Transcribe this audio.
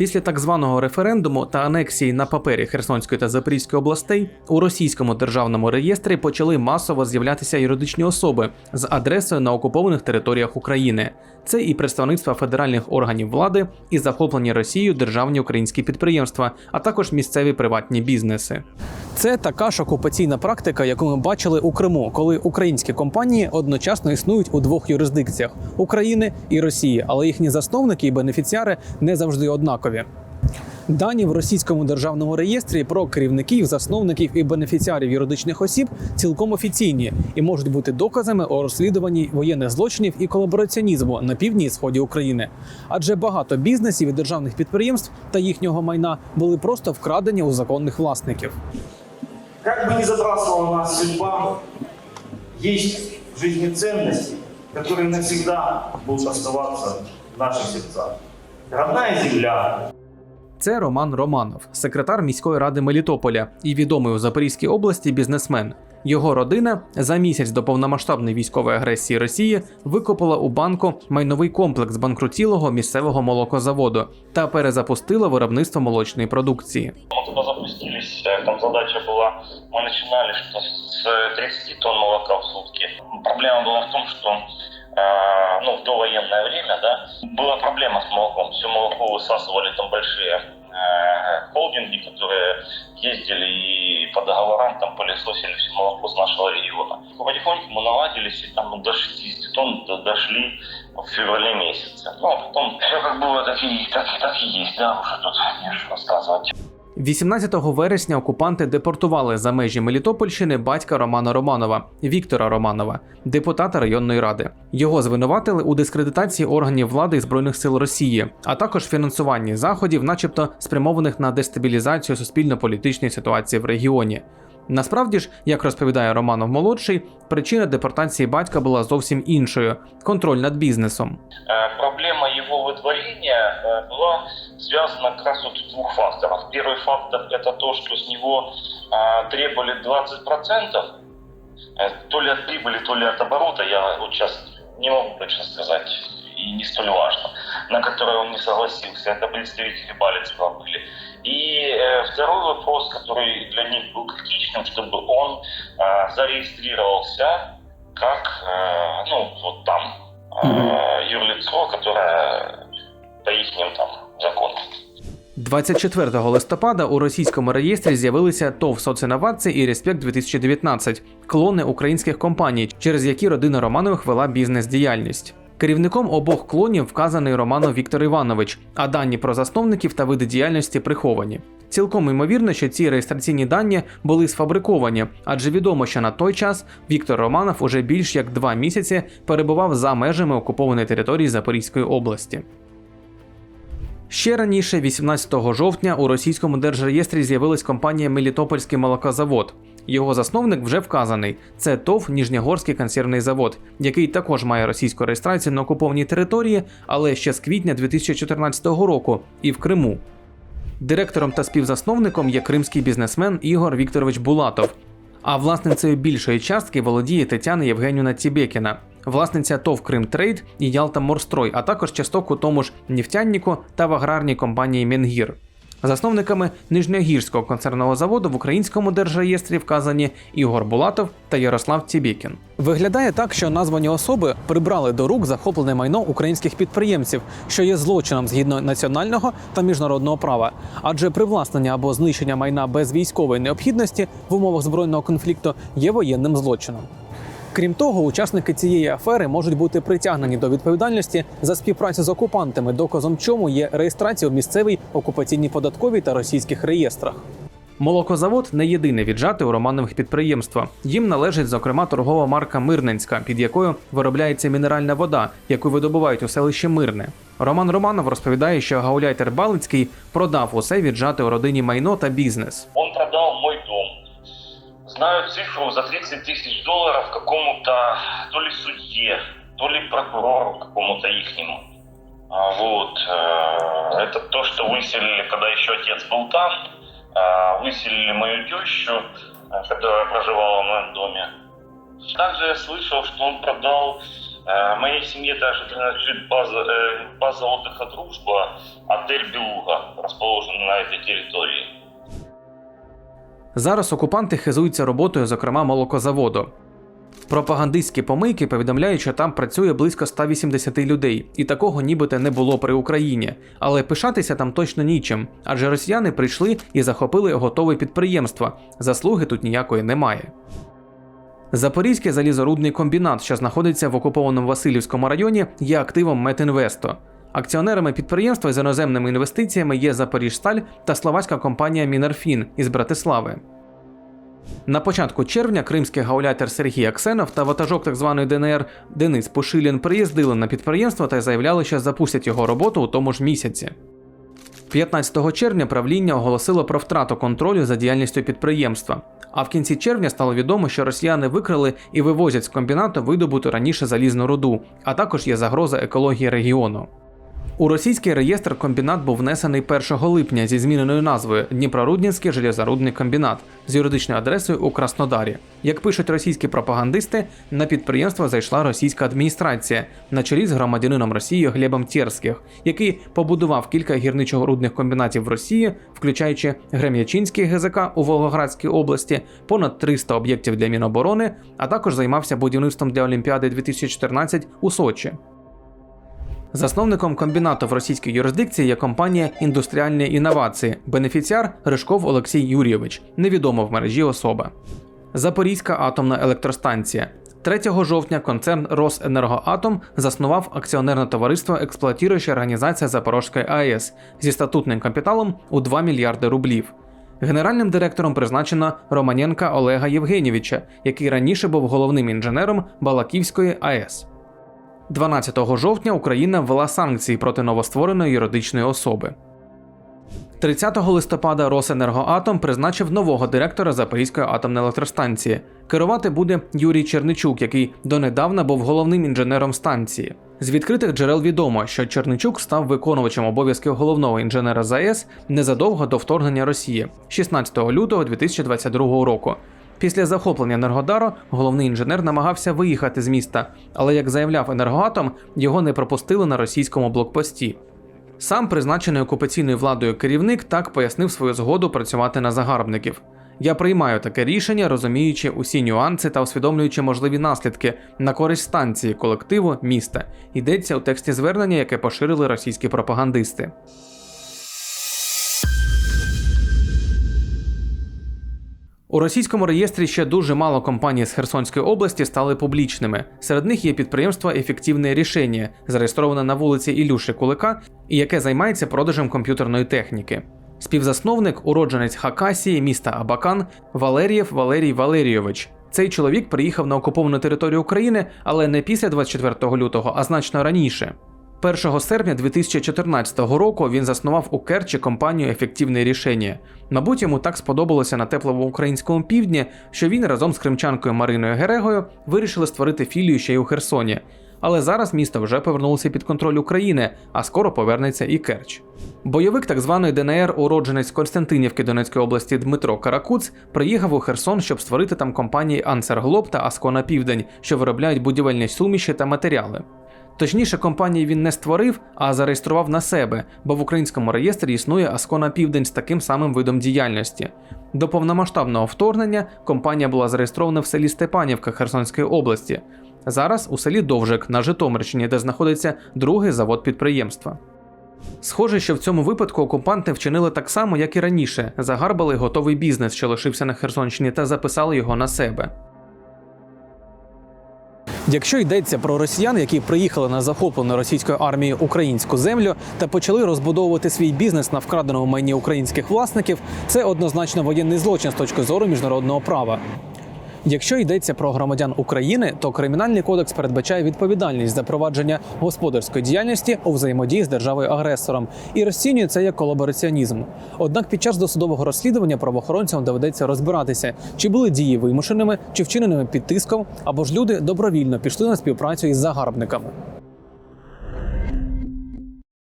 Після так званого референдуму та анексії на папері Херсонської та Запорізької областей у російському державному реєстрі почали масово з'являтися юридичні особи з адресою на окупованих територіях України. Це і представництва федеральних органів влади, і захоплені Росією державні українські підприємства, а також місцеві приватні бізнеси. Це така ж окупаційна практика, яку ми бачили у Криму, коли українські компанії одночасно існують у двох юрисдикціях України і Росії, але їхні засновники і бенефіціари не завжди однакові. Дані в російському державному реєстрі про керівників, засновників і бенефіціарів юридичних осіб цілком офіційні і можуть бути доказами у розслідуванні воєнних злочинів і колабораціонізму на півдні і сході України. Адже багато бізнесів і державних підприємств та їхнього майна були просто вкрадені у законних власників. Как бы ни забрасывала нас судьба, есть в жизни ценности, которые навсегда будут оставаться в наших сердцах. Родная земля, Це Роман Романов, секретар міської ради Мелітополя і відомий у Запорізькій області бізнесмен. Його родина за місяць до повномасштабної військової агресії Росії викопала у банку майновий комплекс банкрутілого місцевого молокозаводу та перезапустила виробництво молочної продукції. Мы туда запустились, э, там задача была, мы начинали что с 30 тонн молока в сутки. Проблема была в том, что э, ну, в довоенное время, да, была проблема с молоком. Все молоко высасывали там большие э, холдинги, которые ездили и по договорам там пылесосили все молоко с нашего региона. Потихоньку мы наладились и там ну, до 60 тонн дошли в феврале месяце. Ну, а потом все как было, так и, так, так и есть, да, уже тут не что рассказывать. 18 вересня окупанти депортували за межі Мелітопольщини батька Романа Романова Віктора Романова, депутата районної ради. Його звинуватили у дискредитації органів влади і збройних сил Росії, а також фінансуванні заходів, начебто спрямованих на дестабілізацію суспільно-політичної ситуації в регіоні. Насправді ж, як розповідає Романов молодший, причина депортації батька була зовсім іншою контроль над бізнесом. Э, Проблема его выдворения э, была связана как раз вот в двух факторов. Первый фактор это то, что с него э, требовали 20%, э, то ли от прибыли, то ли от оборота, я вот сейчас не могу точно сказать, и не столь важно, на которое он не согласился. Это представители Балицкого были. И э, второй вопрос, который для них был критичным, чтобы он э, зарегистрировался как, э, ну, вот там, э, юрлицо, которое по их там законам. 24 листопада у російському реєстрі з'явилися ТОВ «Соцінновації» і Респект 2019 клони українських компаній, через які родина Романових вела бізнес-діяльність. Керівником обох клонів вказаний Романов Віктор Іванович, а дані про засновників та види діяльності приховані. Цілком ймовірно, що ці реєстраційні дані були сфабриковані, адже відомо, що на той час Віктор Романов уже більш як два місяці перебував за межами окупованої території Запорізької області. Ще раніше, 18 жовтня, у російському держреєстрі з'явилась компанія Мелітопольський молокозавод. Його засновник вже вказаний. Це ТОВ Ніжнягорський консервний завод, який також має російську реєстрацію на окупованій території, але ще з квітня 2014 року і в Криму. Директором та співзасновником є кримський бізнесмен Ігор Вікторович Булатов. А власницею більшої частки володіє Тетяна Євгенівна Тібекіна, власниця ТОВ Кримтрейд і Ялта Морстрой, а також часток у тому ж нефтяннику та в аграрній компанії Мінгір. Засновниками Нижньогірського концерного заводу в українському держреєстрі вказані Ігор Булатов та Ярослав Тібєкін. Виглядає так, що названі особи прибрали до рук захоплене майно українських підприємців, що є злочином згідно національного та міжнародного права. Адже привласнення або знищення майна без військової необхідності в умовах збройного конфлікту є воєнним злочином. Крім того, учасники цієї афери можуть бути притягнені до відповідальності за співпрацю з окупантами, доказом чому є реєстрація у місцевій окупаційній податковій та російських реєстрах. Молокозавод не єдине віджати у Романових підприємства. Їм належить, зокрема, торгова марка Мирненська, під якою виробляється мінеральна вода, яку видобувають у селищі Мирне. Роман Романов розповідає, що Гауляйтер Балицький продав усе віджати у родині майно та бізнес. Мой дом. Знаю цифру за 30 тысяч долларов какому-то то ли судье, то ли прокурору какому-то ихнему. А, Вот. э, Это то, что выселили, когда еще отец был там. А, Выселили мою тещу, э, которая проживала в моем доме. Также я слышал, что он продал э, моей семье даже принадлежит база, база отдыха «Дружба», отель «Белуга», расположенный на этой территории. Зараз окупанти хизуються роботою, зокрема молокозаводу. Пропагандистські помийки повідомляють, що там працює близько 180 людей, і такого нібито не було при Україні. Але пишатися там точно нічим, адже росіяни прийшли і захопили готове підприємство. Заслуги тут ніякої немає. Запорізький залізорудний комбінат, що знаходиться в окупованому Васильівському районі, є активом Метінвесто. Акціонерами підприємства з іноземними інвестиціями є Запоріжсталь та словацька компанія Мінерфін із Братислави. На початку червня кримський гауляйтер Сергій Аксенов та ватажок так званої ДНР Денис Пушилін приїздили на підприємство та заявляли, що запустять його роботу у тому ж місяці. 15 червня правління оголосило про втрату контролю за діяльністю підприємства. А в кінці червня стало відомо, що росіяни викрали і вивозять з комбінату видобуту раніше залізну руду, а також є загроза екології регіону. У російський реєстр комбінат був внесений 1 липня зі зміненою назвою Дніпроруднінський железорудний комбінат з юридичною адресою у Краснодарі. Як пишуть російські пропагандисти, на підприємство зайшла російська адміністрація на чолі з громадянином Росії Глебом Тєрських, який побудував кілька гірничо-рудних комбінатів в Росії, включаючи Грем'ячинський ГЗК у Волгоградській області, понад 300 об'єктів для Міноборони, а також займався будівництвом для Олімпіади 2014 у Сочі. Засновником комбінату в російській юрисдикції є компанія Індустріальні інновації, бенефіціар Ришков Олексій Юрійович, невідома в мережі особа. Запорізька атомна електростанція. 3 жовтня концерн Росенергоатом заснував акціонерне товариство Експлуатуюча організація Запорізької АЕС зі статутним капіталом у 2 мільярди рублів. Генеральним директором призначено Романенка Олега Євгенєвича, який раніше був головним інженером Балаківської АЕС. 12 жовтня Україна ввела санкції проти новоствореної юридичної особи. 30 листопада Росенергоатом призначив нового директора Запорізької атомної електростанції. Керувати буде Юрій Черничук, який донедавна був головним інженером станції. З відкритих джерел відомо, що Черничук став виконувачем обов'язків головного інженера ЗАЕС незадовго до вторгнення Росії 16 лютого 2022 року. Після захоплення Енергодару головний інженер намагався виїхати з міста, але як заявляв енергоатом, його не пропустили на російському блокпості. Сам призначений окупаційною владою керівник так пояснив свою згоду працювати на загарбників. Я приймаю таке рішення, розуміючи усі нюанси та усвідомлюючи можливі наслідки на користь станції, колективу, міста. Йдеться у тексті звернення, яке поширили російські пропагандисти. У російському реєстрі ще дуже мало компаній з Херсонської області стали публічними. Серед них є підприємство Ефективне рішення, зареєстроване на вулиці Ілюши Кулика, і яке займається продажем комп'ютерної техніки. Співзасновник, уродженець Хакасії, міста Абакан Валерієв Валерій Валерійович. Цей чоловік приїхав на окуповану територію України, але не після 24 лютого, а значно раніше. 1 серпня 2014 року він заснував у Керчі компанію Ефективне рішення. Мабуть, йому так сподобалося на теплому українському півдні, що він разом з кримчанкою Мариною Герегою вирішили створити філію ще й у Херсоні. Але зараз місто вже повернулося під контроль України, а скоро повернеться і Керч. Бойовик так званої ДНР, уродженець Константинівки Донецької області Дмитро Каракуц, приїхав у Херсон, щоб створити там компанії Ансерглоб та Аскона Південь, що виробляють будівельні суміші та матеріали. Точніше, компанії він не створив, а зареєстрував на себе, бо в українському реєстрі існує Аскона Південь з таким самим видом діяльності. До повномасштабного вторгнення компанія була зареєстрована в селі Степанівка Херсонської області. Зараз у селі Довжик на Житомирщині, де знаходиться другий завод підприємства. Схоже, що в цьому випадку окупанти вчинили так само, як і раніше, загарбали готовий бізнес, що лишився на Херсонщині, та записали його на себе. Якщо йдеться про росіян, які приїхали на захоплену російською армією українську землю та почали розбудовувати свій бізнес на вкраденому майні українських власників, це однозначно воєнний злочин з точки зору міжнародного права. Якщо йдеться про громадян України, то кримінальний кодекс передбачає відповідальність за провадження господарської діяльності у взаємодії з державою-агресором і розцінює це як колабораціонізм. Однак під час досудового розслідування правоохоронцям доведеться розбиратися, чи були дії вимушеними, чи вчиненими під тиском, або ж люди добровільно пішли на співпрацю із загарбниками.